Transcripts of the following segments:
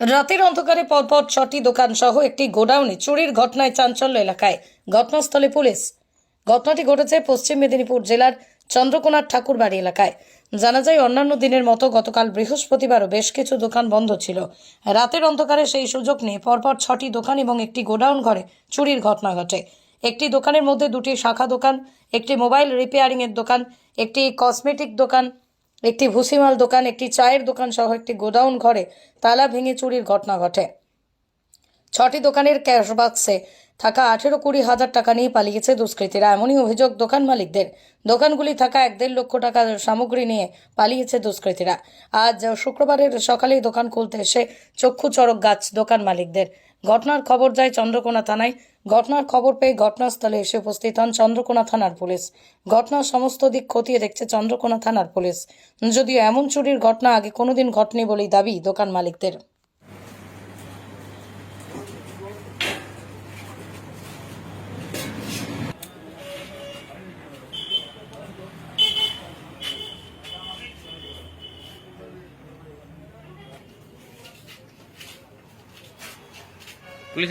রাতের অন্ধকারে পরপর ছটি দোকান সহ একটি গোডাউনে চুরির ঘটনায় চাঞ্চল্য এলাকায়। ঘটনাস্থলে পুলিশ। ঘটনাটি ঘটেছে পশ্চিম মেদিনীপুর জেলার চন্দ্রকোনার ঠাকুরবাড়ি এলাকায়। জানা যায়, অন্যান্য দিনের মতো গতকাল বৃহস্পতিবারও বেশ কিছু দোকান বন্ধ ছিল। রাতের অন্ধকারে সেই সুযোগ নিয়ে পরপর ছটি দোকান এবং একটি গোডাউন ঘরে চুরির ঘটনা ঘটে। একটি দোকানের মধ্যে দুটি শাখা দোকান, একটি মোবাইল রিপেয়ারিংয়ের দোকান, একটি কসমেটিক দোকান একটি ভুসিমাল দোকান, একটি চায়ের দোকান সহ একটি গোডাউন ঘরে তালা ভেঙে চুরির ঘটনা ঘটে। ছটি দোকানের ক্যাশ বাক্সে থাকা আঠেরো কুড়ি হাজার টাকা নিয়ে পালিয়েছে দুষ্কৃতীরা। এমনই অভিযোগ দোকান মালিকদের। দোকানগুলি থাকা এক দেড় লক্ষ টাকার সামগ্রী নিয়ে পালিয়েছে দুষ্কৃতীরা। আজ শুক্রবারের সকালেই দোকান খুলতে এসে চক্ষু চড়ক গাছ দোকান মালিকদের। ঘটনার খবর যায় চন্দ্রকোনা থানায়। ঘটনার খবর পেয়ে ঘটনাস্থলে এসে উপস্থিত হন চন্দ্রকোনা থানার পুলিশ। ঘটনার সমস্ত দিক খতিয়ে দেখছে চন্দ্রকোনা থানার পুলিশ। যদিও এমন চুরির ঘটনা আগে কোনোদিন ঘটেনি বলেই দাবি দোকান মালিকদের। পুলিশ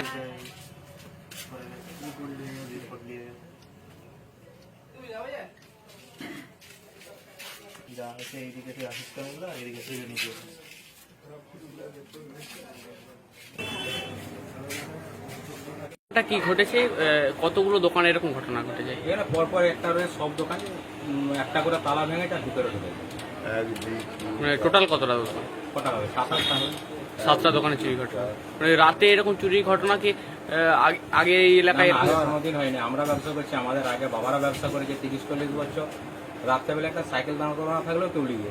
যা হচ্ছে এইদিকে থেকে আসিস কেমনগুলো এইদিকে থেকে নিচে কি ঘটেছে? কতগুলো দোকানে এরকম ঘটনা ঘটেছে? এখানে পরপর একটা সব দোকান একটা করে তালা ভেঙে তার ভিতরে ঢুকে যায়। মানে টোটাল কতটা দোকান? কটা হবে? সাত আটটা হবে। সাতটা দোকানে চুরি ঘটনা। মানে রাতে এরকম চুরির ঘটনা কি আগে- আগে এই এলাকায় কোনোদিন হয়নি। আমরা ব্যবসা করছি আমাদের আগে বাবারা ব্যবসা করেছে তিরিশ চল্লিশ বছর। রাত্রেবেলা একটা সাইকেল দাঁড় করানো থাকলেও কেউ লিগে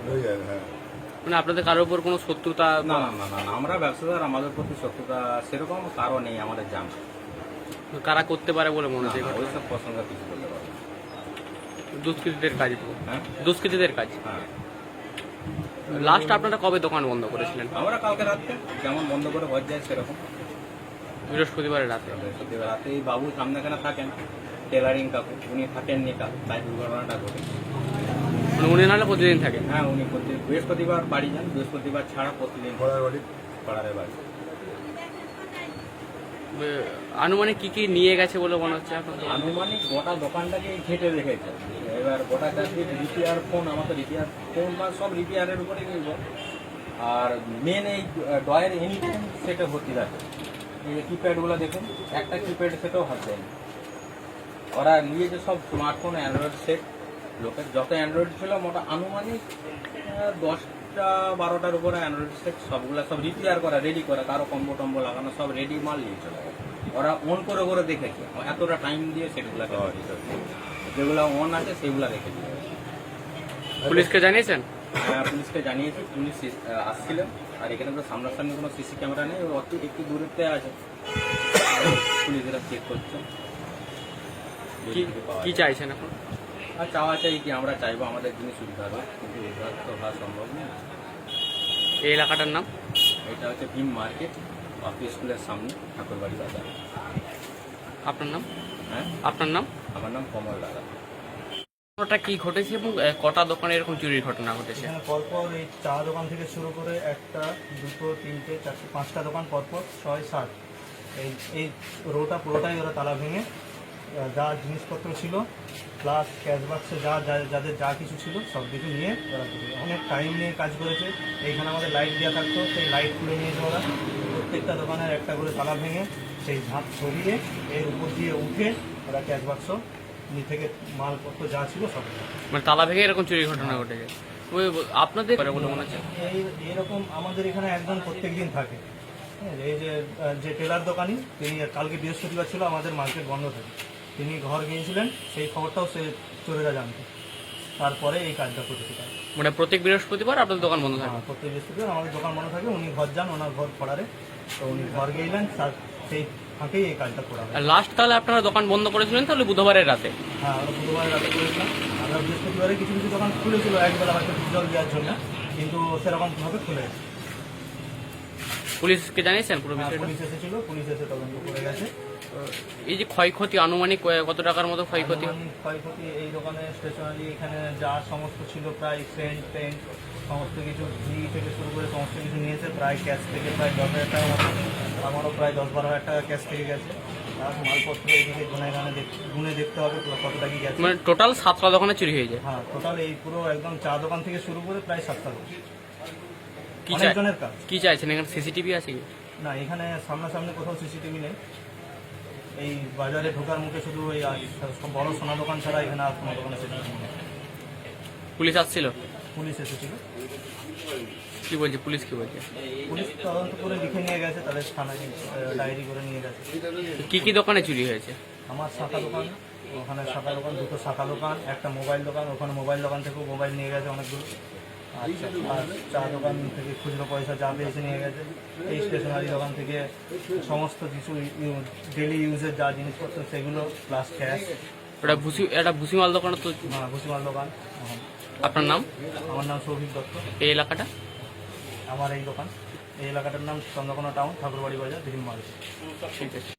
মানে আপনাদের কারোর উপর কোনো শত্রুতা না না না না না, আমরা ব্যবসাদার আমাদের প্রতি শত্রুতা সেরকম কারও নেই আমাদের জানা। কারা করতে পারে বলে মনে হচ্ছে? ওইসব প্রসঙ্গে কিছু বলতে পারব। দুষ্কৃতীদের কাজ। হ্যাঁ? দুষ্কৃতীদের কাজ। হ্যাঁ। লাস্ট আপনারা কবে দোকান বন্ধ করেছিলেন? আমরা কালকে রাত্রে যেমন বন্ধ করে ঘর যায় সেরকম। বৃহস্পতিবারের রাতে। বৃহস্পতিবার রাতে এই বাবু সামনে এখানে থাকেন টেলারিং কাকু উনি থাকেননি কাকু তাই দুর্ঘটনাটা ঘটে। মানে উনি নাহলে প্রতিদিন থাকে হ্যাঁ উনি প্রতিদিন বৃহস্পতিবার বাড়ি যান বৃহস্পতিবার ছাড়া প্রতিদিন পাড়ার বাড়ি? পাড়ার বাড়ি। আনুমানিক কি কি নিয়ে গেছে বলে মনে হচ্ছে আনুমানিক গোটা দোকানটাকে ঘেটে রেখেছে। এবার গোটা চাকরি রিপেয়ার ফোন আমার তো রিপেয়ার ফোন বা সব রিপেয়ারের উপরে নির্ভর। আর মেন এই ডয়ের এনি টাইম সেটা ভর্তি থাকে কিপ্যাডগুলো দেখুন, একটা কিপ্যাড সেটাও হাত দেয়নি ওরা নিয়েছে সব স্মার্টফোন অ্যান্ড্রয়েড সেট লোকের যত অ্যান্ড্রয়েড ছিল, মোটা আনুমানিক দশটা, বারোটার উপরে অ্যান্ড্রয়েড সেট সবগুলো সব রিপেয়ার করা রেডি করা, কারও কম্বো টম্বো লাগানো, সব রেডি মাল নিয়ে চলে। ওরা অন করে করে দেখেছে এতটা টাইম দিয়ে সেটগুলোকে যেগুলো অন আছে, সেগুলো রেখে পুলিশকে জানিয়েছেন? পুলিশকে জানিয়েছি পুলিশ আসছিলেন। আর এখানে তো সামনাসামনি কোনো সিসি ক্যামেরা নেই অত একটু দূরত্বে আছে। পুলিশেরা চেক করছে। কি কি চাইছেন এখন? আর চাওয়া চাই কি আমরা চাইব আমাদের জিনিস সুবিধা হবে। কিন্তু এটা তো হওয়া সম্ভব না এই এলাকাটার নাম? এটা হচ্ছে ভীম মার্কেট অফিস স্কুলের সামনে ঠাকুরবাড়ি বাজার। আপনার নাম? হ্যাঁ? আপনার নাম? আমার নাম কমল দাদা। ঘটনাটা কি ঘটেছে এবং কটা দোকানে এরকম চুরির ঘটনা ঘটেছে? পরপর এই চা দোকান থেকে শুরু করে একটা, দুটো, তিনটে, চারটে, পাঁচটা দোকান পরপর ছয়, সাত। এই এই রোটা পুরোটাই ওরা তালা ভেঙে যা জিনিসপত্র ছিল প্লাস ক্যাশ বাক্সে যা, যা- যাদের যা কিছু ছিল, সব কিছু নিয়ে ওরা অনেক টাইম নিয়ে কাজ করেছে। এইখানে আমাদের লাইট দেওয়া থাকতো, সেই লাইট খুলে নিয়েছে ওরা। প্রত্যেকটা দোকানের একটা করে তালা ভেঙে, সেই ঝাঁপ সরিয়ে এর উপর দিয়ে উঠে ওরা ক্যাশ বাক্স নি থেকে মালপত্র যা ছিল সব মানে তালা ভেঙে এরকম চুরির ঘটনা ঘটেছে। ওই আপনাদের বলে মনে হচ্ছে। এই এরকম আমাদের এখানে একজন প্রত্যেক দিন থাকে। হ্যাঁ, এই যে যে টেলার দোকানি তিনি কালকে বৃহস্পতিবার ছিল আমাদের মার্কেট বন্ধ থাকে। তিনি ঘর গিয়েছিলেন সেই খবরটাও সে চোরেরা জানতো। তারপরে এই কাজটা করেছে তারা। মানে প্রত্যেক বৃহস্পতিবার আপনাদের দোকান বন্ধ থাকে? হ্যাঁ, প্রত্যেক বৃহস্পতিবার আমাদের দোকান বন্ধ থাকে উনি ঘর যান ওনার ঘর পড়ারে তো উনি ঘর তার সেই ফাঁকেই এই কাজটা করা হয়। আর লাস্ট তাহলে আপনারা দোকান বন্ধ করেছিলেন তাহলে বুধবারের রাতে? হ্যাঁ আমরা বুধবার রাতে করেছিলাম। আমরা বৃহস্পতিবারে কিছু কিছু দোকান খুলেছিল একবেলা হয়তো জল দেওয়ার জন্য কিন্তু সেরকমভাবে খুলে পুলিশকে জানিয়েছেন পুরো হ্যাঁ, বিষয়টা? পুলিশ এসেছিল পুলিশ এসে তদন্ত করে গেছে। এই যে ক্ষয়ক্ষতি আনুমানিক কত টাকার মতো ক্ষয়ক্ষতি? ক্ষয়ক্ষতি এই দোকানে স্টেশনারি এখানে যা সমস্ত ছিল প্রায় সেন্ট পেন্ট সমস্ত কিছু ঘি থেকে শুরু করে সমস্ত কিছু নিয়েছে প্রায় ক্যাশ থেকে প্রায় দশ হাজার টাকা আমারও প্রায় দশ বারো হাজার টাকা ক্যাশ থেকে গেছে। আর মালপত্র এদিকে গুনে গানে গুনে দেখতে হবে কতটা কি গেছে। মানে টোটাল সাতটা দোকানে চুরি হয়ে যায়? হ্যাঁ টোটাল এই পুরো একদম চা দোকান থেকে শুরু করে প্রায় সাতটা দোকান। কি চাই কাজ। কি চাইছেন? এখানে সিসিটিভি আছে না এখানে সামনাসামনি কোথাও সিসিটিভি নেই। এই বাজারে ঢোকার মুখে শুধু এই বড় সোনা দোকান ছাড়া এখানে আর কোনো দোকানে নেই। পুলিশ আসছিল? পুলিশ এসেছিল। কি বলছে? পুলিশ কি বলছে? পুলিশ তদন্ত করে লিখে নিয়ে গেছে তাদের থানায় ডায়েরি করে নিয়ে গেছে। কি কি দোকানে চুরি হয়েছে? আমার শাখা দোকান ওখানে শাখা দোকান দুটো শাখা দোকান একটা মোবাইল দোকান ওখানে মোবাইল দোকান থেকেও মোবাইল নিয়ে গেছে অনেকগুলো। আর চা দোকান থেকে খুচরো পয়সা যা পেয়েছে নিয়ে গেছে এই স্টেশনারি দোকান থেকে সমস্ত কিছু ডেলি ইউজের যা জিনিসপত্র সেগুলো প্লাস ক্যাশ ওটা ভুসি এটা ভুসিমাল দোকানে তো হ্যাঁ ভুসিমাল দোকান। আপনার নাম? আমার নাম সৌভিক দত্ত। এই এলাকাটা? আমার এই দোকান। এই এলাকাটার নাম চন্দ্রকোনা টাউন ঠাকুরবাড়ি বাজার ভীমমাল ঠিক আছে।